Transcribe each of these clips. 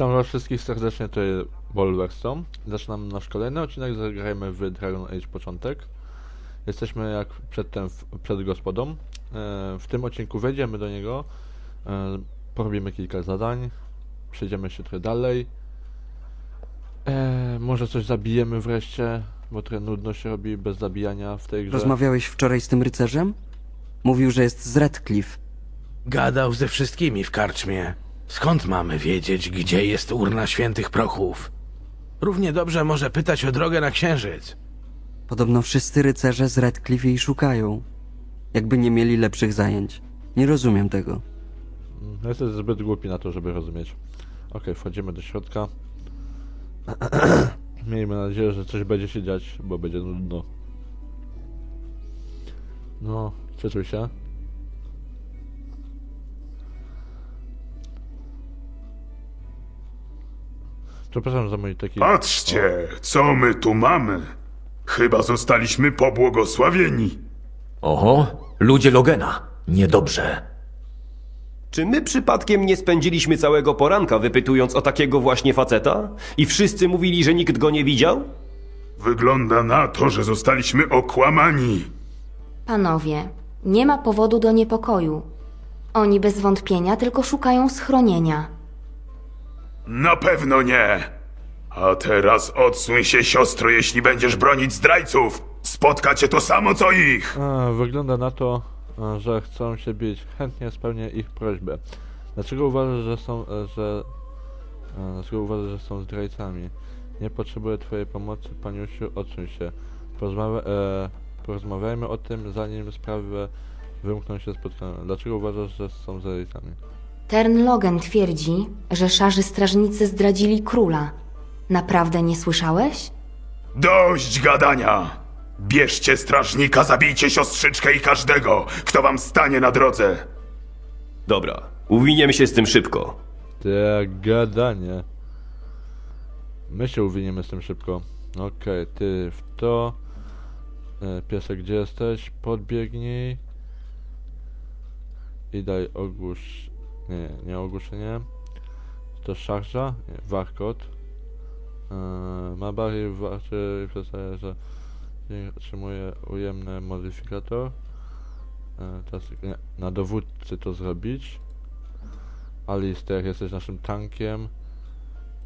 Witam was wszystkich serdecznie, to jest Wolverstone. Zaczynamy nasz kolejny odcinek, zagrajmy w Dragon Age początek. Jesteśmy jak przedtem w, przed gospodą. E, w tym odcinku wejdziemy do niego, e, porobimy kilka zadań, przejdziemy się trochę dalej. E, może coś zabijemy wreszcie, bo trochę nudno się robi bez zabijania w tej grze. Rozmawiałeś wczoraj z tym rycerzem? Mówił, że jest z Redcliffe. Gadał ze wszystkimi w karczmie. Skąd mamy wiedzieć, gdzie jest urna świętych prochów? Równie dobrze może pytać o drogę na księżyc. Podobno wszyscy rycerze z Redcliffe jej szukają. Jakby nie mieli lepszych zajęć. Nie rozumiem tego. Mm, Jesteś zbyt głupi na to, żeby rozumieć. Okej, wchodzimy do środka. Miejmy nadzieję, że coś będzie się dziać, bo będzie nudno. No, przesuń się. Przepraszam za mój taki... Patrzcie, co my tu mamy. Chyba zostaliśmy pobłogosławieni. Oho, ludzie Logena. Niedobrze. Czy my przypadkiem nie spędziliśmy całego poranka wypytując o takiego właśnie faceta? I wszyscy mówili, że nikt go nie widział? Wygląda na to, że zostaliśmy okłamani. Panowie, nie ma powodu do niepokoju. Oni bez wątpienia tylko szukają schronienia. Na pewno nie. A teraz odsuń się, siostro, jeśli będziesz bronić zdrajców. Spotka cię to samo, co ich. A, wygląda na to, że chcą się bić. Chętnie spełnię ich prośbę. Dlaczego uważasz, że są, e, że... a, Dlaczego uważasz, że są zdrajcami? Nie potrzebuję twojej pomocy, paniusiu, odsuń się. Porozmawia, e, porozmawiajmy o tym, zanim sprawy wymkną się kontroli. Dlaczego uważasz, że są zdrajcami? Tern Logan twierdzi, że szarzy strażnicy zdradzili króla. Naprawdę nie słyszałeś? Dość gadania. Bierzcie strażnika, zabijcie siostrzyczkę i każdego, kto wam stanie na drodze. Dobra, uwiniemy się z tym szybko. Te gadanie. My się uwiniemy z tym szybko. Okej, ty w to. E, Piesek, gdzie jesteś? Podbiegnij. I daj ogłusz... Nie, nie ogłuszenie. To szarża? Nie, warkot. E, ma bardziej warczy i przedstawia, że nie otrzymuje ujemny modyfikator. E, teraz nie, na dowódcy to zrobić. Alister, jesteś naszym tankiem.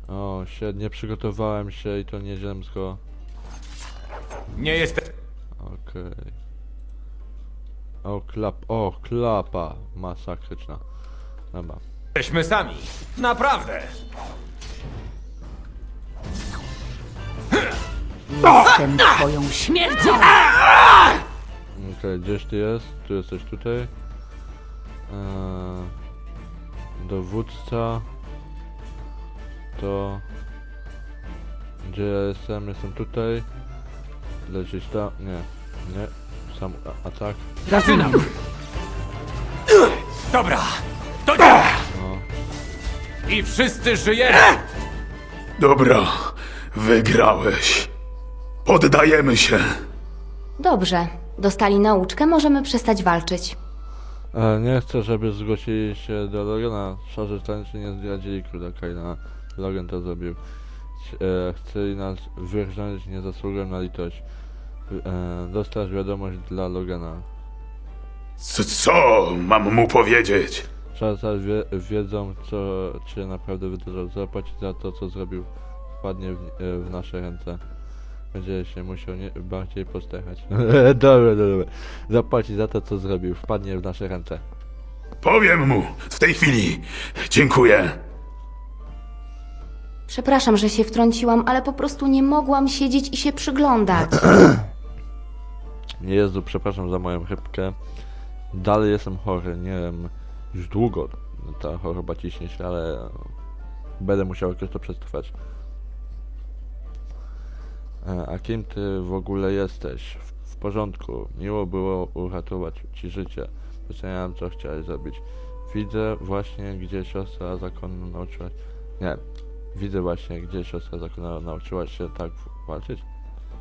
O, świetnie, przygotowałem się i to nie ziemsko. Nie jestem. Okej. O, klap, o, klapa masakryczna. Dobra. Jesteśmy sami. Naprawdę. Jestem twoją śmiercią! Okej, gdzieś ty jest? Tu jesteś tutaj. Eee, dowódca. To... Gdzie ja jestem? Jestem tutaj. Lecieć tam. Nie. Nie. Sam a- atak. Zaczynam. Dobra. To nie. I wszyscy żyjemy. Dobra, wygrałeś. Poddajemy się. Dobrze, dostali nauczkę, możemy przestać walczyć. E, nie chcę, żeby zgłosili się do Logana. Szarzy tańczy nie zdradzili króla Kaina. Logan to zrobił. E, chcieli nas wyrżnąć, nie zasługują na litość. E, dostać wiadomość dla Logana. Co mam mu powiedzieć? Szarza wie, wiedzą, co się naprawdę wydarzyło. Zapłacić za to, co zrobił. Wpadnie w, e, w nasze ręce. Będzie się musiał nie, bardziej postarać. dobra, dobra. Zapłacić za to, co zrobił. Wpadnie w nasze ręce. Powiem mu w tej chwili. Dziękuję. Przepraszam, że się wtrąciłam, ale po prostu nie mogłam siedzieć i się przyglądać. Jezu, przepraszam za moją chybkę. Dalej jestem chory, nie wiem, już długo ta choroba ciśnie się, ale będę musiał jakoś to przetrwać. E, A kim ty w ogóle jesteś? W, porządku, miło było uratować ci życie. Doceniam, co chciałeś zrobić. Widzę właśnie, gdzie siostra zakonna nauczyła Nie, widzę właśnie, gdzie siostra zakonna nauczyła się tak walczyć.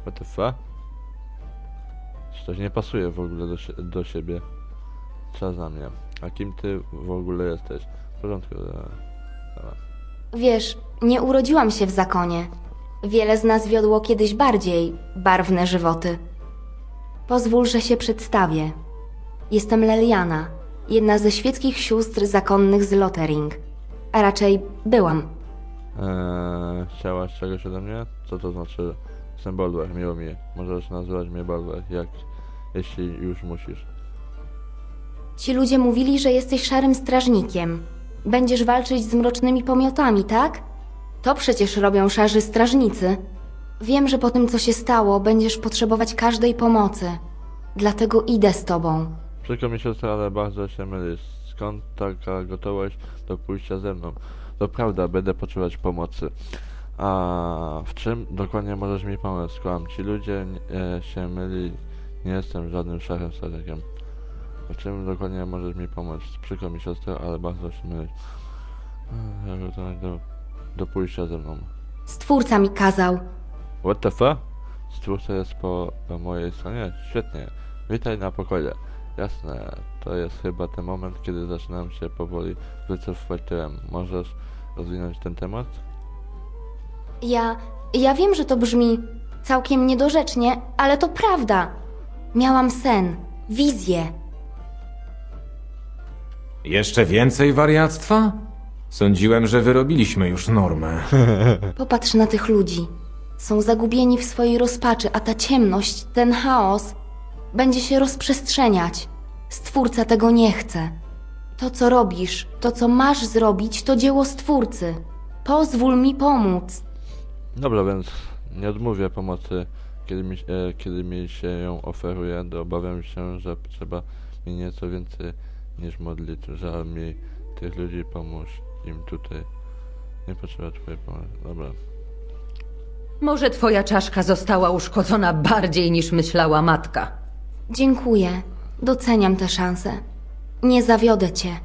What the fuck? To nie pasuje w ogóle do, do siebie? Czas na mnie. A kim ty w ogóle jesteś? W porządku. Dobra. Wiesz, nie urodziłam się w zakonie. Wiele z nas wiodło kiedyś bardziej barwne żywoty. Pozwól, że się przedstawię. Jestem Leliana, jedna ze świeckich sióstr zakonnych z Lottering. A raczej byłam. Eee, chciałaś czegoś ode mnie? Co to znaczy? Jestem Bolwer, miło mi. Możesz nazywać mnie Bolwer, jak... jeśli już musisz. Ci ludzie mówili, że jesteś szarym strażnikiem. Będziesz walczyć z mrocznymi pomiotami, tak? To przecież robią szarzy strażnicy. Wiem, że po tym, co się stało, będziesz potrzebować każdej pomocy. Dlatego idę z tobą. Przykro mi siostra, ale bardzo się mylisz. Skąd taka gotowość do pójścia ze mną? To prawda, będę potrzebować pomocy. A w czym dokładnie możesz mi pomóc? Skłam, ci ludzie e, się myli. Nie jestem żadnym szarym strażnikiem. W czym dokładnie możesz mi pomóc? Przykro mi siostra, ale bardzo się gotowość do, do pójścia ze mną. Stwórca mi kazał. What the fuck? Stwórca jest po, po mojej stronie? Świetnie. Witaj na pokoju. Jasne, to jest chyba ten moment, kiedy zaczynam się powoli wycofywać tyłem. Możesz rozwinąć ten temat? Ja. Ja wiem, że to brzmi całkiem niedorzecznie, ale to prawda. Miałam sen, wizję. Jeszcze więcej wariactwa? Sądziłem, że wyrobiliśmy już normę. Popatrz na tych ludzi. Są zagubieni w swojej rozpaczy, a ta ciemność, ten chaos będzie się rozprzestrzeniać. Stwórca tego nie chce. To, co robisz, to, co masz zrobić, to dzieło Stwórcy. Pozwól mi pomóc. Dobra, więc nie odmówię pomocy, kiedy mi, e, kiedy mi się ją oferuje. To obawiam się, że trzeba mi nieco więcej niż modlić. Żal mi tych ludzi, pomóż im tutaj. Nie potrzeba twojej pomocy. Dobra. Może twoja czaszka została uszkodzona bardziej niż myślała matka. Dziękuję. Doceniam tę szansę. Nie zawiodę cię.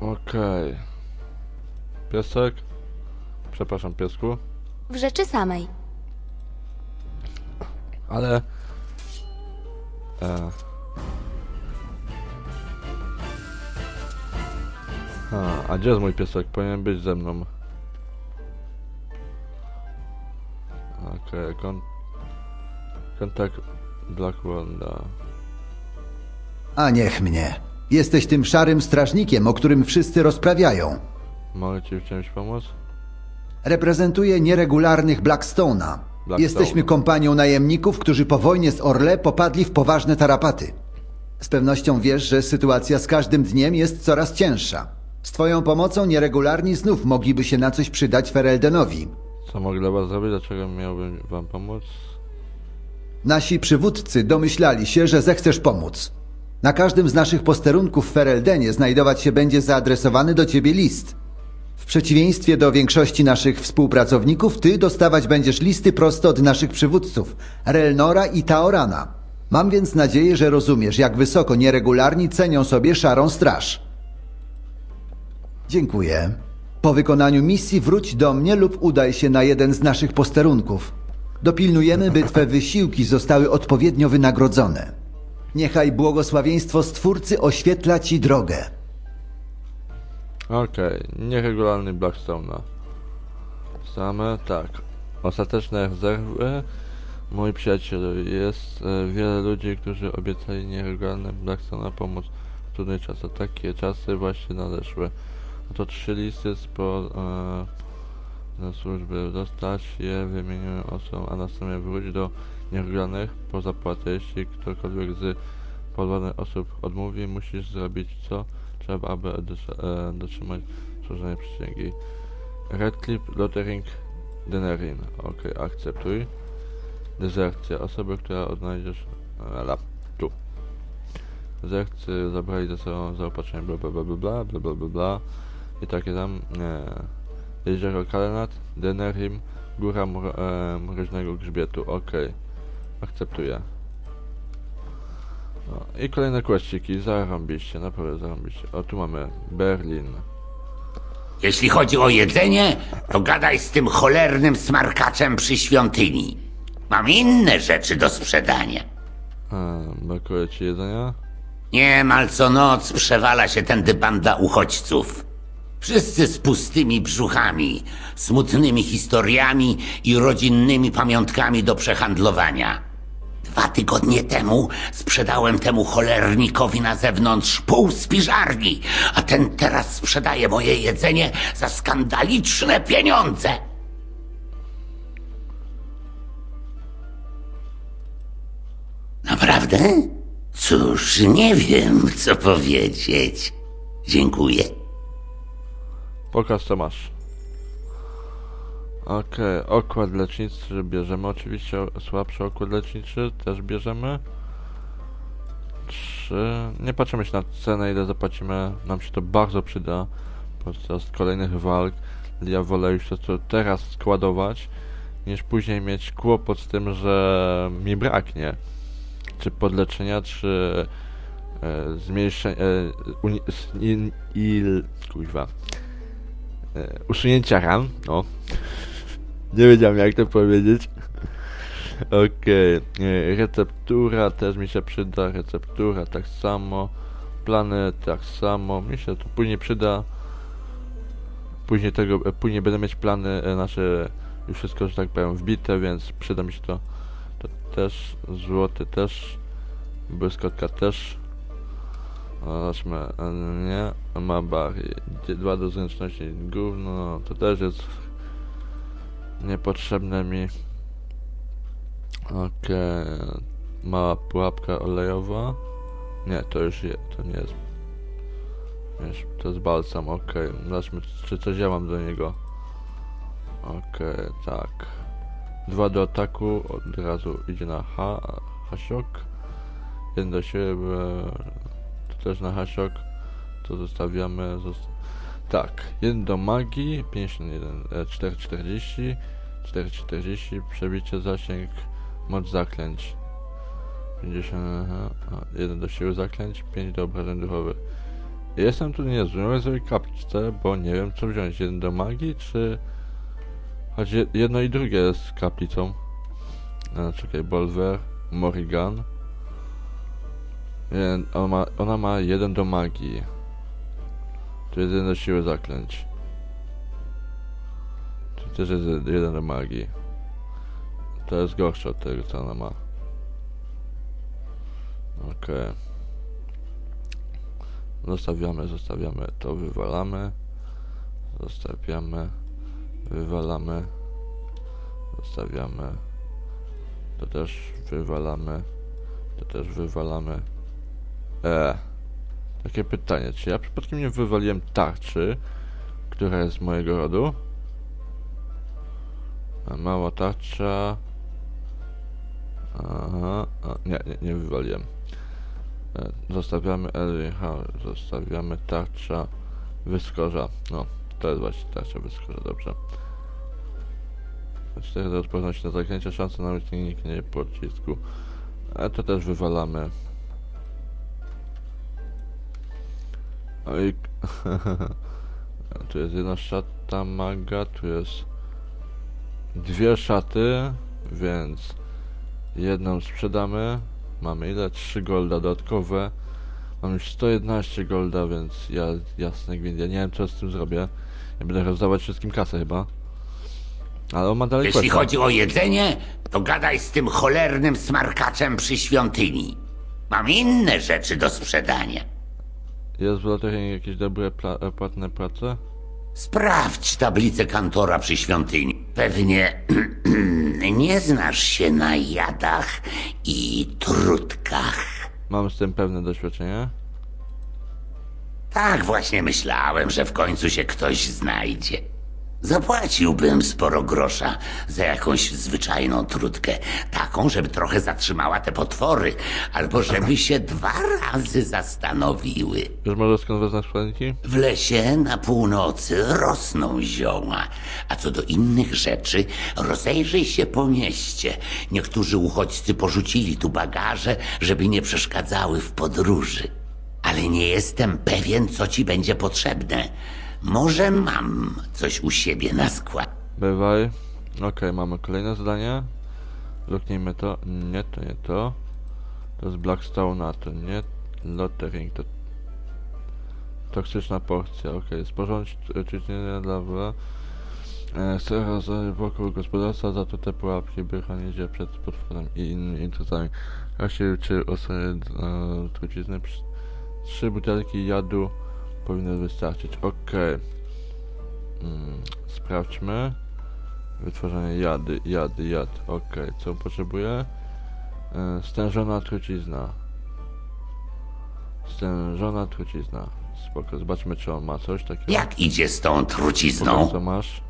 Okej. Piesek? Przepraszam, piesku. W rzeczy samej. Ale... E... Ha, a gdzie jest mój piesek? Powinien być ze mną. Okej, kon... Kontakt Blackwanda. A niech mnie. Jesteś tym szarym strażnikiem, o którym wszyscy rozprawiają. Mogę ci w czymś pomóc? Reprezentuję nieregularnych Blackstone'a. Jesteśmy kompanią najemników, którzy po wojnie z Orle popadli w poważne tarapaty. Z pewnością wiesz, że sytuacja z każdym dniem jest coraz cięższa. Z twoją pomocą nieregularni znów mogliby się na coś przydać Fereldenowi. Co mogę dla was zrobić? Dlaczego miałbym wam pomóc? Nasi przywódcy domyślali się, że zechcesz pomóc. Na każdym z naszych posterunków w Fereldenie znajdować się będzie zaadresowany do ciebie list. W przeciwieństwie do większości naszych współpracowników, ty dostawać będziesz listy prosto od naszych przywódców, Relnora i Taorana. Mam więc nadzieję, że rozumiesz, jak wysoko nieregularni cenią sobie szarą straż. Dziękuję. Po wykonaniu misji wróć do mnie lub udaj się na jeden z naszych posterunków. Dopilnujemy, by twe wysiłki zostały odpowiednio wynagrodzone. Niechaj błogosławieństwo Stwórcy oświetla ci drogę. Okej, nieregularny Blackstone'a. Same, tak. Ostateczne rezerwy. Moi przyjaciele, jest e, wiele ludzi, którzy obiecali nieregularnym Blackstone'a pomóc w trudnych czasach. Takie czasy właśnie nadeszły. Oto trzy listy spo, e, na służby. Dostać je wymieniłem osobom, a następnie wrócić do nieregularnych po zapłatę. Jeśli ktokolwiek z pozwanych osób odmówi, musisz zrobić co trzeba, aby e, dotrzymać złożonej przysięgi. Redcliffe, Lottering, Denerin. Ok, akceptuj. Dezercja. Osoby, która odnajdziesz... Ala, tu. Dezercy zabrali ze sobą zaopatrzenie bla bla bla bla bla bla bla bla i takie tam... Nie. Jezioro Kalenat, Denerim, Góra mro, e, Mroźnego Grzbietu. Ok. Akceptuję. No, I kolejne kładziki, zarąbiście, naprawdę zarąbiście. O, tu mamy Berlin. Jeśli chodzi o jedzenie, to gadaj z tym cholernym smarkaczem przy świątyni. Mam inne rzeczy do sprzedania. E, brakuje ci jedzenia? Niemal co noc przewala się tędy banda uchodźców. Wszyscy z pustymi brzuchami, smutnymi historiami i rodzinnymi pamiątkami do przehandlowania. Dwa tygodnie temu sprzedałem temu cholernikowi na zewnątrz pół spiżarni, a ten teraz sprzedaje moje jedzenie za skandaliczne pieniądze. Naprawdę? Cóż, nie wiem, co powiedzieć. Dziękuję. Pokaż co masz. Okej, okład leczniczy bierzemy. Oczywiście słabszy okład leczniczy też bierzemy. Trzy. Nie patrzymy się na cenę, ile zapłacimy. Nam się to bardzo przyda podczas kolejnych walk. Ja wolę już to teraz składować, niż później mieć kłopot z tym, że mi braknie. Czy podleczenia, czy e, zmniejszenia. E, il, kuźwa. E, usunięcia ran, no. Nie wiedziałem jak to powiedzieć. Okej, e, receptura też mi się przyda, receptura tak samo, plany tak samo, mi się to później przyda. Później tego, e, później będę mieć plany e, nasze, już wszystko, że tak powiem, wbite, więc przyda mi się to, to też, złoty też, błyskotka też. Zobaczmy, e, nie, ma bary, dwa do zręczności, gówno, to też jest niepotrzebne mi. Okej, mała pułapka olejowa. Nie, to już je, to nie jest. To jest balsam, okej. Zobaczmy, czy coś ja mam do niego. Okej, tak. Dwa do ataku, od razu idzie na H, Hasiok. Jeden do siebie, to też na Hasiok. To zostawiamy, zosta tak, jeden do magii, 51, e, 440, 440, przebicie zasięg, moc zaklęć. 50, aha, a, jeden do siły zaklęć, 5 do obrażeń duchowych. Jestem tu niezły, mogę zrobić kaplicę, bo nie wiem co wziąć, jeden do magii, czy... Choć je- jedno i drugie jest kaplicą. E, czekaj, Bolwer, Morrigan. Jeden, ona, ma, ona ma do magii. Tu jeden do siły zaklęć. Tu też jest jeden magii. To jest gorsze od tego, co ona ma. Okej. Zostawiamy, zostawiamy, to wywalamy. Zostawiamy, wywalamy. Zostawiamy. To też wywalamy. To też wywalamy. Eee. Takie pytanie, czy ja przypadkiem nie wywaliłem tarczy, która jest z mojego rodu? Mała tarcza. Aha, a, nie, nie, nie wywaliłem. E, Zostawiamy LH, zostawiamy tarcza wyskorza. No, to jest właśnie tarcza wyskorza, dobrze. 4 do odporności na zaklęcie, szansa na uniknięcie pocisku. A to też wywalamy. Oj. tu jest jedna szata maga, tu jest dwie szaty, więc jedną sprzedamy. Mamy ile? 3 golda dodatkowe. Mam już 111 golda, więc ja jasny gwint. Ja nie wiem co z tym zrobię. Ja będę rozdawać wszystkim kasę chyba. Ale on ma dalej Jeśli questa. chodzi o jedzenie, to gadaj z tym cholernym smarkaczem przy świątyni. Mam inne rzeczy do sprzedania. Jest w loterii jakieś dobre pla- e, płatne prace? Sprawdź tablicę kantora przy świątyni. Pewnie nie znasz się na jadach i trudkach. Mam z tym pewne doświadczenie. Tak właśnie myślałem, że w końcu się ktoś znajdzie. Zapłaciłbym sporo grosza za jakąś zwyczajną trutkę, taką, żeby trochę zatrzymała te potwory, albo żeby się dwa razy zastanowiły. Już może skąd wezmę składniki? W lesie na północy rosną zioła, a co do innych rzeczy, rozejrzyj się po mieście. Niektórzy uchodźcy porzucili tu bagaże, żeby nie przeszkadzały w podróży. Ale nie jestem pewien, co ci będzie potrzebne. Może mam coś u siebie na skład. Bywaj. Okej, mamy kolejne zadanie. Luknijmy to. Nie, to nie to. To jest Blackstone, a to nie. Lottering to... Toksyczna porcja, okej. Sporządź czynienia dla wra. E, rozwoju wokół gospodarstwa, zatute pułapki, by chronić je przed potworem i innymi intruzami. Kasi czy osoby e, trucizny. Trzy butelki jadu powinny wystarczyć. Okej. Mm, sprawdźmy. Wytworzenie jady, jady, jad. Okej, co potrzebuję? E, Stężona trucizna. Stężona trucizna. Spoko, zobaczmy czy on ma coś takiego. Jak idzie z tą Pokaż, trucizną? co masz.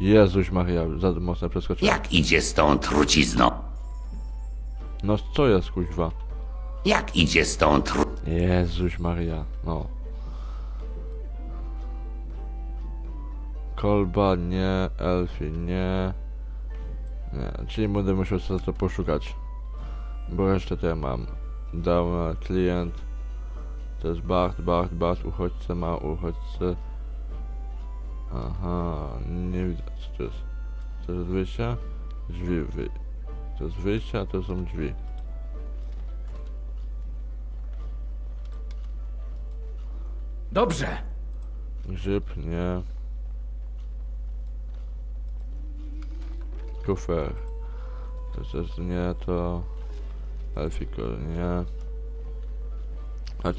Jezuś Maria, za mocno przeskoczyłem. Jak idzie z tą trucizną? No co jest kuźwa? Jak idzie tru... Jezuś Maria, no. Kolba nie, Elfi nie. Nie, czyli będę musiał sobie to poszukać. Bo resztę to ja mam. Dałem klient. To jest Bart, Bart, Bart, uchodźcę ma, uchodźcę. Aha, nie widzę, co to jest. To jest wyjście? Drzwi, wy... To jest wyjście, a to są drzwi. Dobrze. Grzyb, nie. Kufer. To jest nie, to... Elfiko, nie.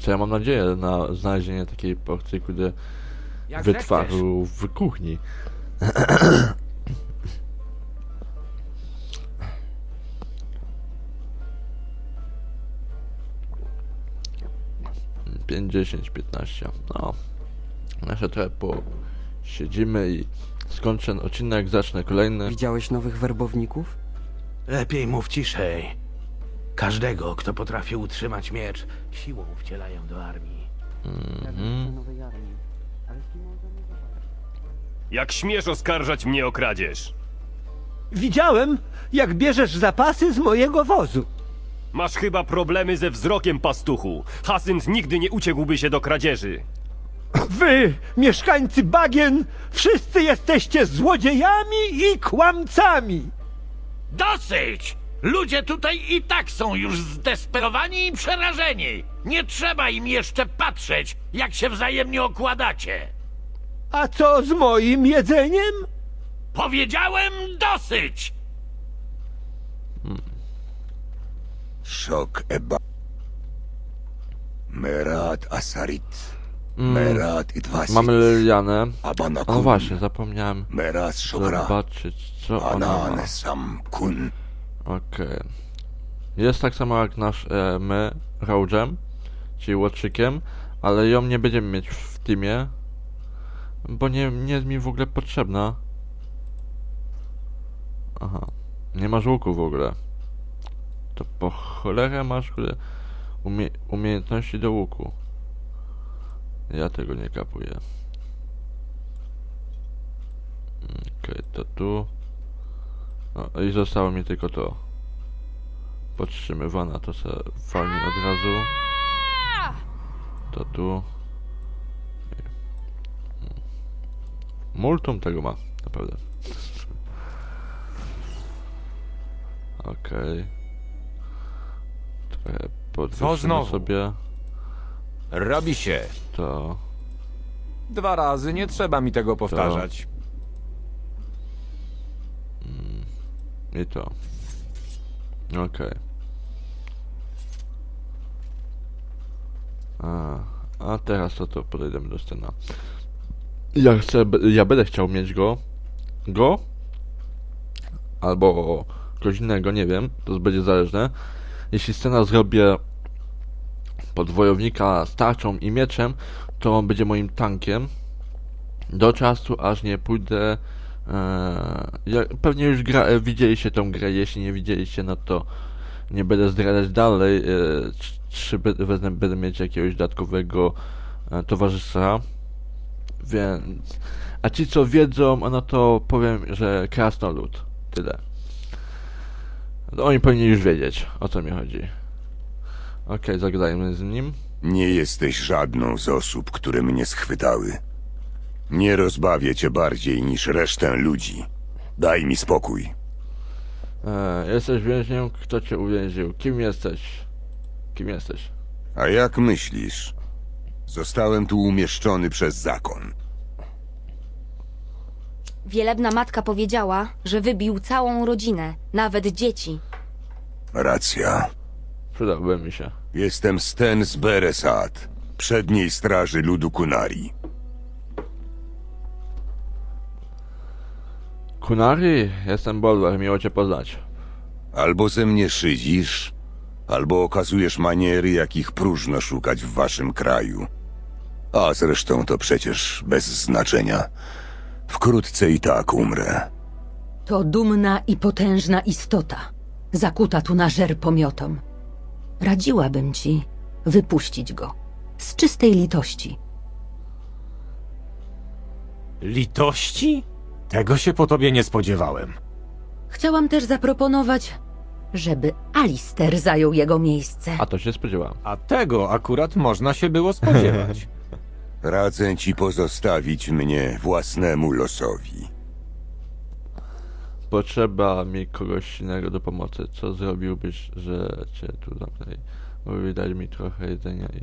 Co ja mam nadzieję na znalezienie takiej porcji, kiedy Jak wytwarzał w kuchni. Pięć, dziesięć, piętnaście. No. Jeszcze trochę posiedzimy i skończę ten odcinek, zacznę kolejny. Widziałeś nowych werbowników? Lepiej mów ciszej. Każdego, kto potrafi utrzymać miecz, siłą wcielają do armii. Mhm. Jak śmiesz oskarżać mnie o kradzież? Widziałem, jak bierzesz zapasy z mojego wozu. Masz chyba problemy ze wzrokiem, pastuchu. Hasynt nigdy nie uciekłby się do kradzieży. Wy, mieszkańcy bagien, wszyscy jesteście złodziejami i kłamcami. Dosyć! Ludzie tutaj i tak są już zdesperowani i przerażeni. Nie trzeba im jeszcze patrzeć, jak się wzajemnie okładacie. A co z moim jedzeniem? Powiedziałem dosyć! Szok Eba. Merat Asarit. Mm, Merat Idwasit. mamy Lilianę. Abanakun. No właśnie, zapomniałem Merat zobaczyć co ona ma. Anan Sam Kun. Okej. Jest tak samo jak nasz e, my, Roadżem, czyli Łotrzykiem, ale ją nie będziemy mieć w teamie, bo nie, nie jest mi w ogóle potrzebna. Aha. Nie masz łuku w ogóle. To po cholerę masz kurde, umie umiejętności do łuku. Ja tego nie kapuję. Okej, to tu. No i zostało mi tylko to. Podtrzymywana, to se walnie od razu. To tu. Multum tego ma, naprawdę. Okej. Trochę podwyższymy znowu? sobie Robi się. to. Dwa razy, nie trzeba mi tego powtarzać. I to. Okej. A, a teraz to, to podejdziemy do scena. Ja chcę, ja będę chciał mieć go. Go? Albo kogoś innego, nie wiem. To będzie zależne. Jeśli scena zrobię pod wojownika z tarczą i mieczem, to on będzie moim tankiem. Do czasu, aż nie pójdę ja, pewnie już gra, e, widzieliście tą grę, jeśli nie widzieliście, no to nie będę zdradzać dalej, e, czy- be- będę, będę mieć jakiegoś dodatkowego e, towarzysza, więc, a ci co wiedzą, no to powiem, że krasnolud, tyle. No, oni powinni już wiedzieć, o co mi chodzi. Okej, zagadajmy z nim. Nie jesteś żadną z osób, które mnie schwytały. Nie rozbawię cię bardziej niż resztę ludzi. Daj mi spokój. E, jesteś więźniem, kto cię uwięził? Kim jesteś? Kim jesteś? A jak myślisz? Zostałem tu umieszczony przez zakon. Wielebna matka powiedziała, że wybił całą rodzinę, nawet dzieci. Racja. Przydałby mi się. Jestem Sten z Beresat, przedniej straży ludu Kunari. Kunari, jestem Bolwer, miło cię poznać. Albo ze mnie szydzisz, albo okazujesz maniery, jakich próżno szukać w waszym kraju. A zresztą to przecież bez znaczenia. Wkrótce i tak umrę. To dumna i potężna istota, zakuta tu na żer pomiotom. Radziłabym ci wypuścić go. Z czystej litości. Litości? Tego się po tobie nie spodziewałem. Chciałam też zaproponować, żeby Alister zajął jego miejsce. A to się spodziewałem. A tego akurat można się było spodziewać. Radzę ci pozostawić mnie własnemu losowi. Potrzeba mi kogoś innego do pomocy. Co zrobiłbyś, że cię tu zamknęli? Mówi, daj mi trochę jedzenia i...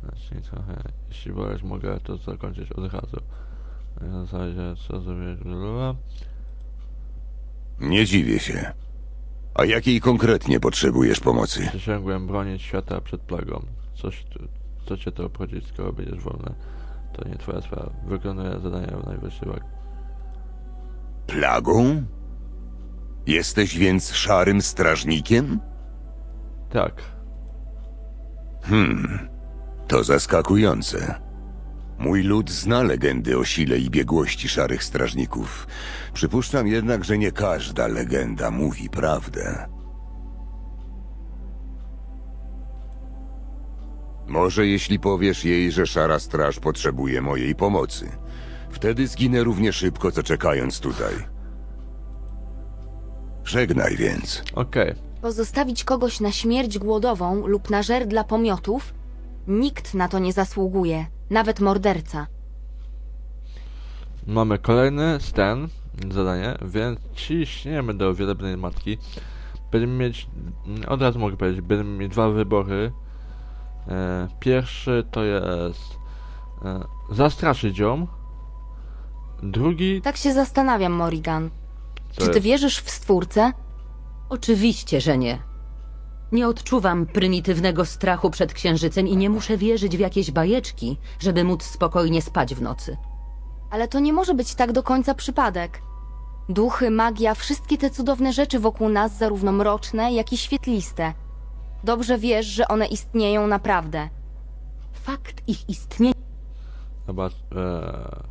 Znaczy trochę... Jeśli wolisz, mogę to zakończyć od razu. W zasadzie, co zrobić? Blablabla. Nie dziwię się. A jakiej konkretnie potrzebujesz pomocy? Przysięgłem bronić świata przed plagą. Coś, tu- co cię to obchodzi, skoro będziesz wolny? To nie twoja sprawa. Wykonuję zadania w najwyższej wagi. Plagą? Jesteś więc szarym strażnikiem? Tak. Hmm, to zaskakujące. Mój lud zna legendy o sile i biegłości szarych strażników. Przypuszczam jednak, że nie każda legenda mówi prawdę. Może jeśli powiesz jej, że szara straż potrzebuje mojej pomocy. Wtedy zginę równie szybko, co czekając tutaj. Żegnaj więc. Okej. Pozostawić kogoś na śmierć głodową lub na żer dla pomiotów? Nikt na to nie zasługuje, nawet morderca. Mamy kolejny stan, zadanie, więc ciśniemy do wielebnej matki. Będziemy mieć, mm, od razu mogę powiedzieć, będziemy mieć dwa wybory. E, pierwszy to jest e, zastraszyć ją. Drugi Tak się zastanawiam, Morrigan. to Czy ty jest, wierzysz w Stwórcę? Oczywiście, że nie. Nie odczuwam prymitywnego strachu przed księżycem i nie muszę wierzyć w jakieś bajeczki, żeby móc spokojnie spać w nocy. Ale to nie może być tak do końca przypadek. Duchy, magia, wszystkie te cudowne rzeczy wokół nas, zarówno mroczne, jak i świetliste. Dobrze wiesz, że one istnieją naprawdę. Fakt ich istnienia Zobacz, e,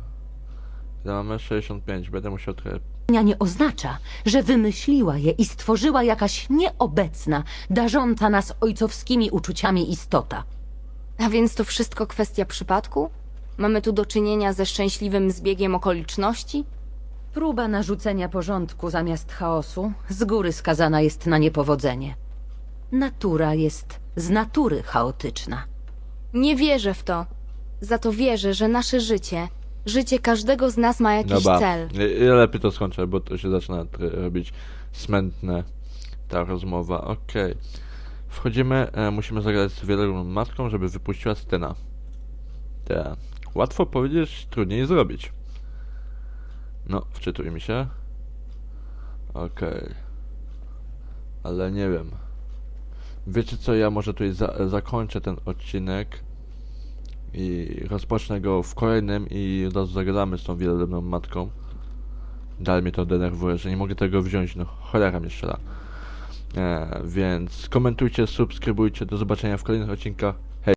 ja mamy 65, będę musiał trochę nie oznacza, że wymyśliła je i stworzyła jakaś nieobecna, darząca nas ojcowskimi uczuciami istota. A więc to wszystko kwestia przypadku? Mamy tu do czynienia ze szczęśliwym zbiegiem okoliczności? Próba narzucenia porządku zamiast chaosu z góry skazana jest na niepowodzenie. Natura jest z natury chaotyczna. Nie wierzę w to. Za to wierzę, że nasze życie, życie każdego z nas ma jakiś Dobra, cel. I- ja lepiej to skończę, bo to się zaczyna tr- robić smętne ta rozmowa. Okej. Wchodzimy, e, musimy zagrać z wielką matką, żeby wypuściła Stena. Te. Łatwo powiedzieć, trudniej zrobić. No, wczytuj mi się. Okej. Ale nie wiem. Wiecie co, ja może tutaj za zakończę ten odcinek i rozpocznę go w kolejnym i od razu zagadamy z tą wielebną matką. Dalej mnie to denerwuje, że nie mogę tego wziąć, no cholera mnie strzela. E, więc komentujcie, subskrybujcie, do zobaczenia w kolejnych odcinkach.